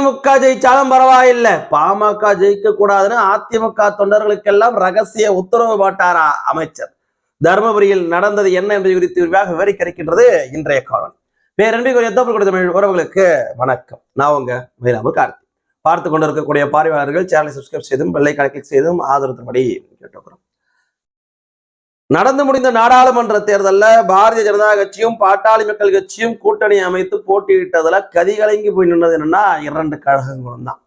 திமுக ஜெயிச்சாலும் பரவாயில்லை. பாமக ஜெயிக்க கூடாதுன்னு அதிமுக தொண்டர்களுக்கெல்லாம் ரகசிய உத்தரவு போட்டாரா அமைச்சர்? தருமபுரியில் நடந்தது என்ன என்பது குறித்து விரிவாக விவரிக்க இருக்கின்றது இன்றைய காலம் பேரன்பிற்குரிய தோப்பு தமிழ் உறவுகளுக்கு வணக்கம். நான் உங்க மயிலாம்பு கார்த்தி. பார்த்து கொண்டிருக்கக்கூடிய பார்வையாளர்கள் சேனலை சப்ஸ்கிரைப் செய்தும் பெல்லை கணக்கில் செய்தும் ஆதரவுபடி கேட்டுக்கிறோம் நடந்து முடிந்த நாடாளுமன்ற தேர்தல்ல பாரதிய ஜனதா கட்சியும் பாட்டாளி மக்கள் கட்சியும் கூட்டணி அமைத்து போட்டியிட்டதுல கதிகலங்கி போய் நின்னது என்னன்னா இரண்டு கழகங்களும் தான்.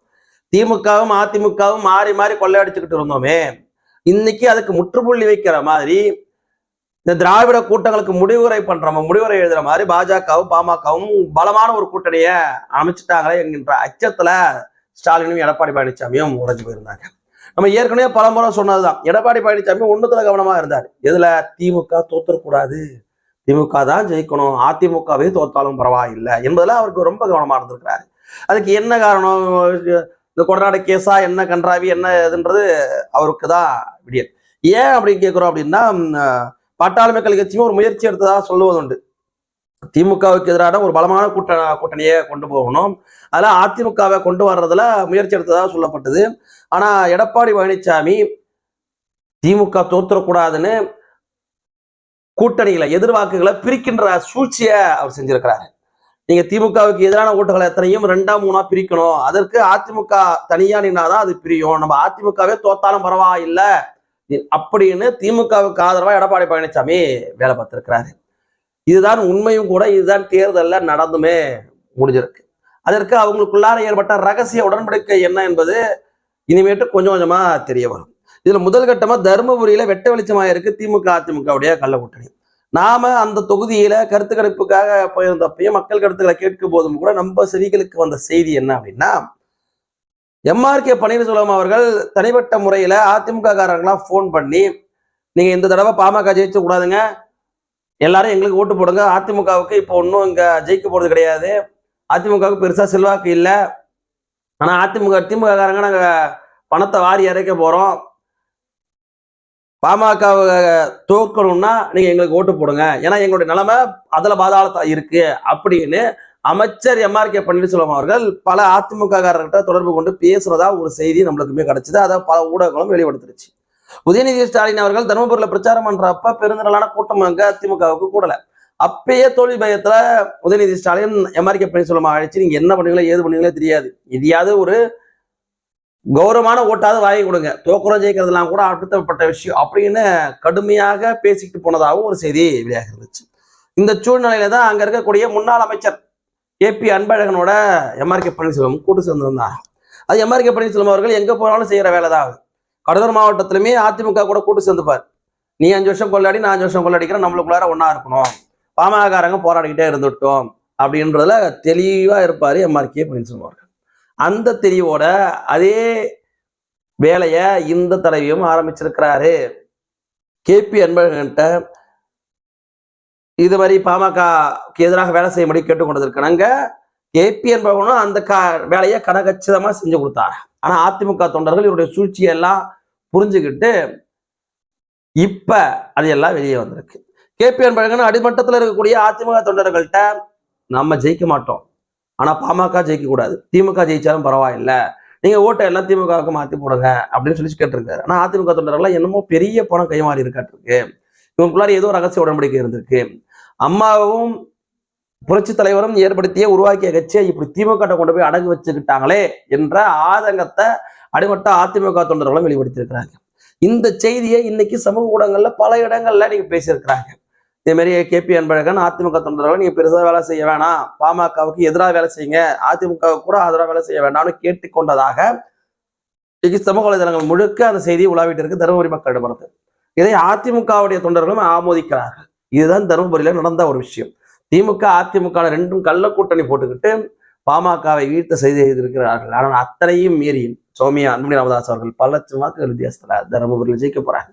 திமுகவும் அதிமுகவும் மாறி மாறி கொள்ளையடிச்சுக்கிட்டு இருந்தோமே. இன்னைக்கு அதுக்கு முற்றுப்புள்ளி வைக்கிற மாதிரி இந்த திராவிட கூட்டங்களுக்கு முடிவுரை பண்றோம் முடிவுரை எழுதுற மாதிரி பாஜகவும் பாமகவும் பலமான ஒரு கூட்டணியை அமைச்சிட்டாங்களே என்கின்ற அச்சத்துல ஸ்டாலினும் எடப்பாடி பழனிசாமியும் உடைஞ்சு போயிருந்தாங்க. நம்ம ஏற்கனவே பலமுறை சொன்னதுதான். எடப்பாடி பழனிசாமி ஒன்றுத்துல கவனமா இருந்தார். எதுல? திமுக தோத்துறக்கூடாது. திமுக தான் ஜெயிக்கணும். அதிமுகவே தோத்தாலும் பரவாயில்லை என்பதுல அவருக்கு ரொம்ப கவனமா இருந்திருக்கிறாரு. அதுக்கு என்ன காரணம்? இந்த கொடநாடு கேஸா? என்ன கன்றாவி? என்ன இதுன்றது அவருக்கு தான் விடியல். ஏன் அப்படின்னு கேட்குறோம் அப்படின்னா பாட்டாளி மக்கள் கட்சியுமே ஒரு முயற்சி எடுத்ததாக சொல்லுவது உண்டு திமுகவுக்கு எதிரான ஒரு பலமான கூட்ட கூட்டணியை கொண்டு போகணும். அதில் அதிமுகவை கொண்டு வர்றதுல முயற்சி எடுத்ததாக சொல்லப்பட்டது. ஆனா எடப்பாடி பழனிசாமி திமுக தோத்துறக்கூடாதுன்னு கூட்டணிகளை எதிர்வாக்குகளை பிரிக்கின்ற சூழ்ச்சியை அவர் செஞ்சிருக்கிறாரு. நீங்க திமுகவுக்கு எதிரான ஓட்டுகளை எத்தனையும் ரெண்டாம் மூணா பிரிக்கணும். அதற்கு அதிமுக தனியா நின்னாதான் அது பிரியும். நம்ம அதிமுகவே தோத்தாலும் பரவாயில்லை. அப்படின்னு திமுகவுக்கு ஆதரவா எடப்பாடி பழனிசாமி வேலை பார்த்திருக்கிறாரு. இதுதான் உண்மையும் கூட இதுதான் தேர்தலில் நடந்துமே முடிஞ்சிருக்கு. அதற்கு அவங்களுக்குள்ளார ஏற்பட்ட ரகசிய உடன்படிக்கை என்ன என்பது இனிமேட்டு கொஞ்சம் கொஞ்சமாக தெரிய வரும். இதில் முதல் கட்டமாக தருமபுரியில் வெட்ட வெளிச்சமாக இருக்கு திமுக அதிமுகவுடைய கள்ள கூட்டணி. நாம அந்த தொகுதியில கருத்து கணிப்புக்காக போயிருந்தப்பையும் மக்கள் கருத்துக்களை கேட்கும் போதும் கூட நம்ம செவிகளுக்கு வந்த செய்தி என்ன அப்படின்னா எம்ஆர் கே பன்னீர்செல்வம் அவர்கள் தனிப்பட்ட முறையில அதிமுக காரங்களாம் ஃபோன் பண்ணி நீங்க இந்த தடவை பாமக ஜெயிச்ச கூடாதுங்க எல்லாரும் எங்களுக்கு ஓட்டு போடுங்க. அதிமுகவுக்கு இப்போ ஒன்றும் இங்கே ஜெயிக்க போகிறது கிடையாது. அதிமுகவுக்கு பெருசாக செல்வாக்கு இல்லை. ஆனால் அதிமுக திமுக காரங்க பணத்தை வாரி இறைக்க போகிறோம் பாமகவை தோக்கணும்னா நீங்கள் எங்களுக்கு ஓட்டு போடுங்க. ஏன்னா எங்களுடைய நிலைமை அதில் பாதாளத்தா இருக்கு அப்படின்னு அமைச்சர் எம்ஆர்கே பன்னீர்செல்வம் அவர்கள் பல அதிமுக காரர்கிட்ட தொடர்பு கொண்டு பேசுறதா ஒரு செய்தி நம்மளுக்குமே கிடச்சிது. அதை பல ஊடகங்களும் வெளிப்படுத்திருச்சு. உதயநிதி ஸ்டாலின் அவர்கள் தருமபுரியில் பிரச்சாரம் பண்றப்ப பெருந்திரளான கூட்டம் அங்க அதிமுகவுக்கு கூடல. அப்பயே தோல்வி பயத்துல உதயநிதி ஸ்டாலின் எம்ஆர்கே பன்னீர்செல்வம் அழைச்சு நீங்க என்ன பண்ணுவீங்களோ ஏது பண்ணுவீங்களோ தெரியாது. இதையாவது ஒரு கௌரவமான ஓட்டாவது வாங்கி கொடுங்க. தோக்குறம் ஜெயிக்கிறதுலாம் கூட அடுத்தப்பட்ட விஷயம் அப்படின்னு கடுமையாக பேசிக்கிட்டு போனதாகவும் ஒரு செய்தி வெளியாக இருந்துச்சு. இந்த சூழ்நிலையில தான் அங்க இருக்கக்கூடிய முன்னாள் அமைச்சர் ஏ பி அன்பழகனோட எம்ஆர்கே பன்னீர்செல்வம் கூட்டு சேர்ந்திருந்தார் அது எம்ஆர்கே பன்னீர்செல்வம் அவர்கள் எங்க போனாலும் செய்யற வேலை தான் கடலூர் மாவட்டத்திலுமே அதிமுக கூட கூட்டு சேர்ந்துப்பார். நீ அஞ்சு வருஷம் கொள்ளாடி நான் அஞ்சு வருஷம் கொள்ளாடிக்கிறேன் நம்மளுக்குள்ளார ஒன்றா இருக்கணும். பாமகக்காரங்க போராடிக்கிட்டே இருந்துட்டோம். அப்படின்றதுல தெளிவா எம்ஆர் எம்ஆர்கே பன்னீர்செல்வம் அவர்கள். அந்த தெளிவோட அதே வேலையை இந்த தலைவியும் ஆரம்பிச்சிருக்கிறாரு. கே பி அன்பழகன்ட்ட இது மாதிரி பாமகக்கு எதிராக வேலை செய்ய முடியும் கேட்டுக்கொண்டிருக்கிறாங்க. கே பி அன்பழகனும் அந்த க வேலையை கனகச்சிதமா செஞ்சு கொடுத்தாரு ஆனால் அதிமுக தொண்டர்கள் இவருடைய சூழ்ச்சியெல்லாம் புரிஞ்சுக்கிட்டு இப்போ அது எல்லாம் வெளியே வந்திருக்கு. கே பி அன்பழகன் அடிமட்டத்தில் இருக்கக்கூடிய அதிமுக தொண்டர்கள்ட்ட நம்ம ஜெயிக்க மாட்டோம். ஆனால் பாமக ஜெயிக்கக்கூடாது திமுக ஜெயிச்சாலும் பரவாயில்லை. நீங்கள் ஓட்டை எல்லாம் திமுகவுக்கு மாற்றி போடுங்க அப்படின்னு சொல்லி கேட்டிருக்காரு. ஆனால் அதிமுக தொண்டர்கள்லாம் என்னமோ பெரிய பணம் கைமாறி இருக்காட்டிருக்கு. இவங்களுக்குள்ளார ஏதோ ரகசிய உடன்படிக்கை இருந்திருக்கு. அம்மாவும் புரட்சி தலைவரும் ஏற்படுத்திய உருவாக்கிய கட்சியை இப்படி திமுக கொண்டு போய் அடகு வச்சுக்கிட்டாங்களே என்ற ஆதங்கத்தை அடிமட்ட அதிமுக தொண்டர்களும் வெளிப்படுத்தியிருக்கிறாங்க இந்த செய்தியை இன்னைக்கு சமூக ஊடகங்கள்ல பல இடங்கள்ல நீங்க பேசியிருக்கிறாங்க. இதே மாதிரி கே பி அன்பழகன் அதிமுக தொண்டர்கள் நீங்க பெருசா வேலை செய்ய வேணாம். பாமகவுக்கு எதிராக வேலை செய்யுங்க. அதிமுகவுக்கு கூட ஆதரவாக வேலை செய்ய வேண்டாம்னு கேட்டுக்கொண்டதாக சமூக வலைதளங்கள் முழுக்க அந்த செய்தி உலாவிட்டு இருக்கு தருமபுரி மக்களிடமிருந்து. இதை அதிமுகவுடைய தொண்டர்களும் ஆமோதிக்கிறார்கள். இதுதான் தருமபுரியில நடந்த ஒரு விஷயம். திமுக அதிமுக ரெண்டும் கள்ள கூட்டணி போட்டுக்கிட்டு பாமகவை வீழ்த்த செய்து செய்திருக்கிறார்கள் ஆனால் அத்தனையும் மீறி சோமியா அன்புமணி ராமதாஸ் அவர்கள் பல லட்சம் வாக்கு வித்தியாசத்துல தருமபுரியில் ஜெயிக்க போறாங்க.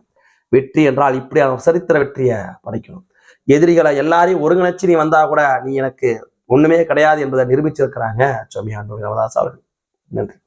வெற்றி என்றால் இப்படியான சரித்திர வெற்றியை படைக்கணும். எதிரிகளை எல்லாரையும் ஒருங்கிணைச்சு நீ வந்தா கூட நீ எனக்கு ஒண்ணுமே கிடையாது என்பதை நிரூபிச்சிருக்கிறாங்க சோமியா அன்புமணி ராமதாஸ் அவர்கள். நன்றி.